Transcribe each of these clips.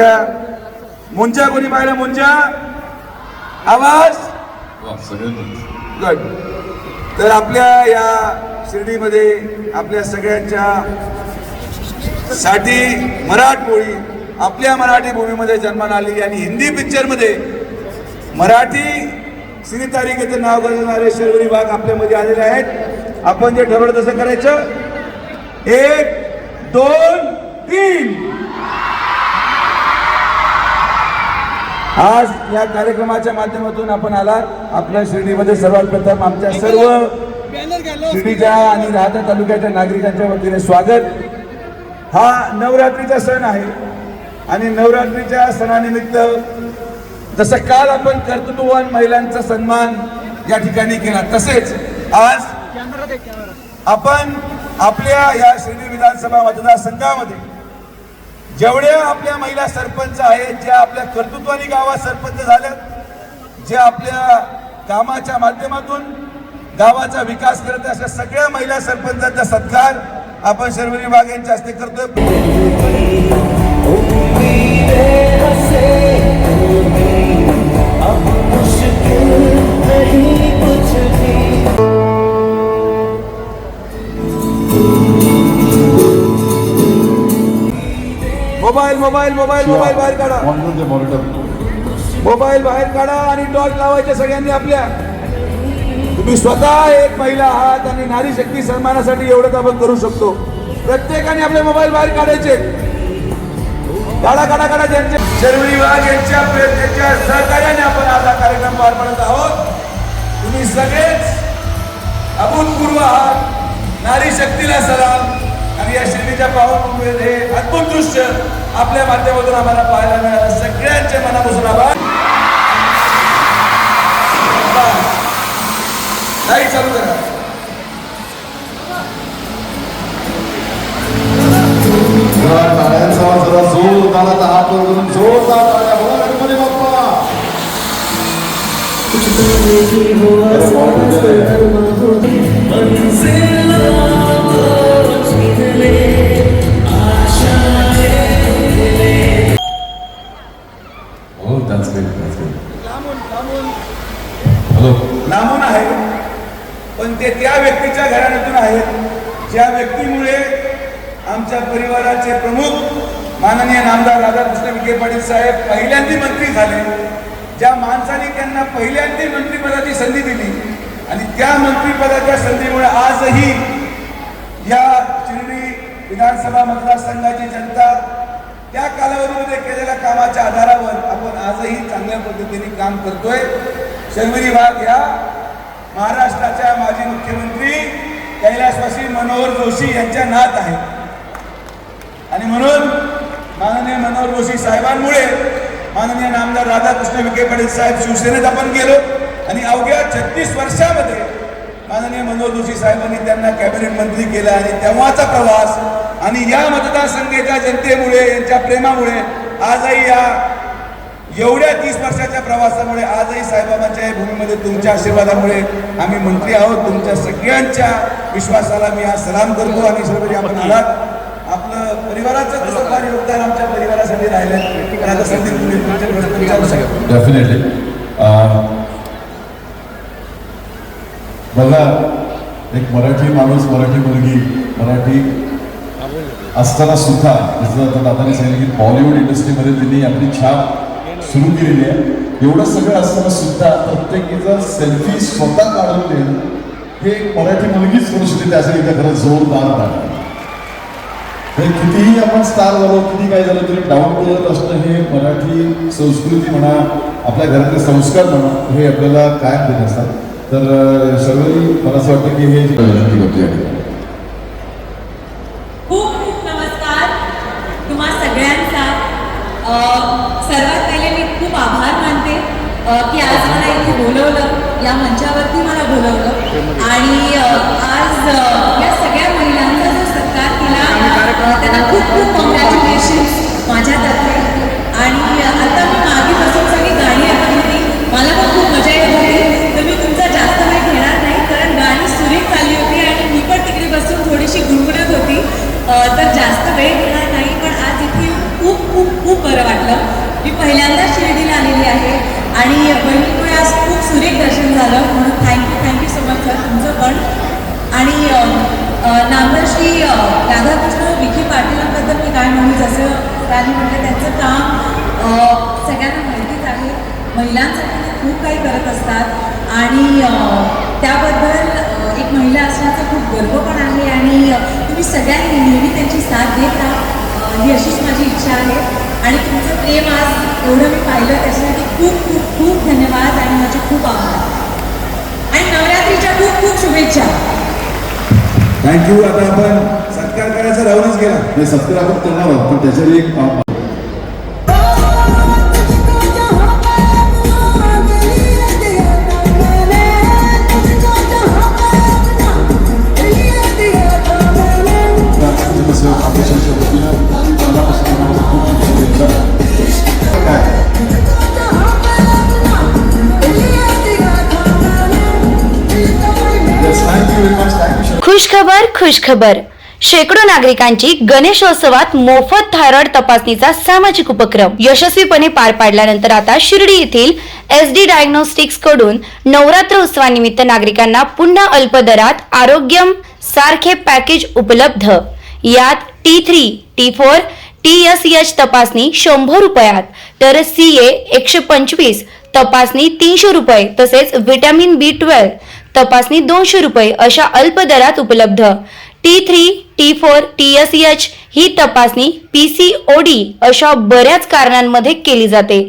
मुंजा कोणी पाहिलं मुंजा. आवाज? गुड तर आपल्या या शिर्डीमध्ये आपल्या सगळ्यांच्या साठी मराठमोळी आपल्या मराठी भूमीमध्ये जन्माला आली आणि हिंदी पिक्चरमध्ये मराठी सिने तालिकेचं नाव गाजवणारे शर्वरी वाघ आपल्यामध्ये आलेले आहेत. आपण जे ठरवलं तसं करायचं. एक दोन तीन. आज या कार्यक्रमाच्या माध्यमातून आपण आलात. आपल्या शिर्डीमध्ये सर्वात प्रथम आमच्या सर्व शिर्डीच्या आणि राहता तालुक्याच्या नागरिकांच्या वतीने स्वागत. हा नवरात्रीचा सण आहे आणि नवरात्रीच्या सणानिमित्त जसं काल आपण कर्तृत्ववान महिलांचा सन्मान या ठिकाणी केला तसेच आज आपण आपल्या या शिर्डी विधानसभा मतदारसंघामध्ये जेवढ्या आपल्या महिला सरपंच आहेत ज्या आपल्या कर्तृत्वानी गावात सरपंच झाल्यात जे आपल्या कामाच्या माध्यमातून गावाचा विकास करत अशा सगळ्या महिला सरपंचांचा सत्कार आपण शर्वरी बाग यांच्या हस्ते करतोय. मोबाईल मोबाईल मोबाईल मोबाईल बाहेर काढा. मोबाईल बाहेर काढा आणि टॉर्च लावायचे सगळ्यांनी आपल्या. तुम्ही स्वतः एक महिला आहात आणि नारी शक्ती सन्मानासाठी एवढंच आपण करू शकतो. प्रत्येकाने आपले मोबाईल बाहेर काढायचे. काढा काढा काढा ज्यांचे शर्वरी विभाग यांच्या प्रे- यांच्या सहकार्याने आपण आज हा कार्यक्रम पार पाडत आहोत. तुम्ही सगळेच अभूतपूर्व आहात. नारी शक्तीला सलाम. आणि या शिर्डीच्या पावन हे अद्भुत दृश्य आपल्या माध्यमातून आम्हाला पाहायला मिळालं. सगळ्यांचे मनापासून आभार. लाइट चालू करा. जोरदार हात जोरदार हे ते त्या व्यक्तीच्या घराण्यातून आहेत. ज्या व्यक्तीमुळे आमच्या परिवाराचे प्रमुख माननीय नामदार राधाकृष्ण विखे पाटील साहेब पहिल्यांदी मंत्री झाले ज्या माणसाने त्यांना पहिल्यांदी मंत्रिपदाची संधी दिली आणि त्या मंत्रिपदाच्या संधीमुळे आजही या शिर्डी विधानसभा मतदारसंघाची जनता त्या कालावधीमध्ये केलेल्या कामाच्या आधारावर आपण आजही चांगल्या पद्धतीने काम करतोय. शर्वरी वाघ या महाराष्ट्राच्या माजी मुख्यमंत्री कैलासवासी मनोहर जोशी यांच्या नात आहेत आणि म्हणून माननीय मनोहर जोशी साहेबांमुळे माननीय नामदार राधाकृष्ण विखे पाटील साहेब शिवसेनेत आपण गेलो. आणि अवघ्या छत्तीस वर्षामध्ये माननीय मनोहर जोशी साहेबांनी त्यांना कॅबिनेट मंत्री केलं आणि तेव्हाचा प्रवास आणि या मतदारसंघाच्या जनतेमुळे यांच्या प्रेमामुळे आजही या एवढ्या तीस वर्षाच्या प्रवासामुळे आजही साईबाबांच्या या भूमीमध्ये तुमच्या आशीर्वादामुळे आम्ही मंत्री आहोत. तुमच्या सगळ्यांच्या विश्वासाला मी आज सलाम करतो. आणि सर्व आपण आलात. आपलं परिवाराचं तसं फार योगदान आमच्या परिवारासाठी राहिलं पण आता संधी तुम्ही डेफिनेटली बघा एक मराठी माणूस मराठी मुलगी मराठी असताना सुद्धा जसं आता दादाने सांगितलं की बॉलिवूड इंडस्ट्रीमध्ये त्यांनी आपली छाप सुरू केलेली आहे. एवढं सगळं असताना सुद्धा प्रत्येकीचा सेल्फी स्वतः काढून देणं हे एक मराठी मुलगीच करू शकते त्यासाठी त्या खरं जोरदार टाळ्या. हे कितीही आपण स्टार झालो किती काय झालं तरी डाऊन टू अर्थ असणं हे मराठी संस्कृती म्हणा आपल्या घरातले संस्कार म्हणा हे आपल्याला कायम देत असतात. तर सर्वही मला असं वाटतं की हे विनंती करतो या ठिकाणी खूप खूप नमस्कार. तुम्हा सगळ्यांचा. अ, की आज मला इथे असतं आणि म्हटलं त्यांचं काम सगळ्यांना माहितीच आहे. महिलांसाठी ते खूप काही करत असतात. आणि त्याबद्दल एक महिला असण्याचा खूप गर्व पण आहे. आणि तुम्ही सगळ्यांनी नेहमी त्यांची साथ देत. राहा ही अशीच माझी इच्छा आहे. आणि तुमचं प्रेम आज एवढं मी पाहिलं त्याच्यासाठी खूप खूप खूप धन्यवाद. आणि माझे खूप आभार. आणि नवरात्रीच्या खूप खूप शुभेच्छा. थँक्यू आता आपण सत्कार करायचा राहूनच गेला. हे सत्कार आपण करणार आहोत पण त्याच्यावर एक खुशखबर खुशखबर शेकडो नागरिकांची गणेशोत्सवात मोफत थायरॉइड तपासणीचा सामाजिक उपक्रम यशस्वीपणे पार पाडल्यानंतर आता शिर्डी येथील एस डी डायग्नोस्टिक्सकडून नवरात्र उत्सवानिमित्त नागरिकांना पुन्हा अल्प दरात आरोग्यम सारखे पॅकेज उपलब्ध. यात T three T four T S H तपासणी शंभर रुपयात तर सी ए एकशे पंचवीस तपासणी तीनशे रुपये तसेच व्हिटॅमिन बी ट्वेल्व तपासणी दोनशे रुपये अशा अल्प दरात उपलब्ध. T three T four T S H ही तपासणी पी सी ओ डी अशा बऱ्याच कारणांमध्ये केली जाते.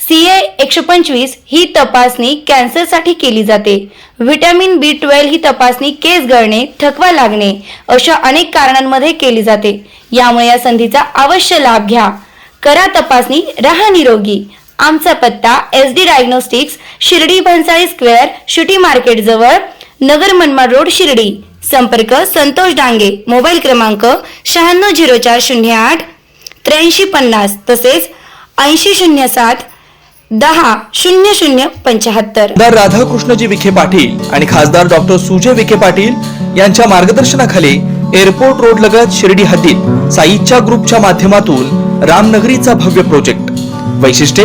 सी ए एकशे पंचवीस ही तपासणी कॅन्सरसाठी केली जाते. व्हिटॅमिन बी ट्वेल्व ही तपासणी केस गळणे थकवा लागणे अशा अनेक कारणांमध्ये केली जाते. यामुळे या संधीचा अवश्य लाभ घ्या. करा तपासणी रहा निरोगी. आमचा पत्ता S D diagnostics Shirdi Bhansali square city market जवळ नगर मनमाड रोड शिर्डी. संपर्क संतोष डांगे मोबाईल क्रमांक शहाण्णव झिरो चार शून्य आठ त्र्याऐंशी पन्नास तसेच ऐंशी शून्य सात दहा शून्य शून्य पंच्याहत्तर. आमदार राधाकृष्णजी विखे पाटील आणि खासदार डॉक्टर सुजय विखे पाटील यांच्या मार्गदर्शनाखाली एअरपोर्ट रोड लगत शिर्डी हद्दीत साईच्या ग्रुपच्या माध्यमातून रामनगरीचा भव्य प्रोजेक्ट. वैशिष्ट्ये?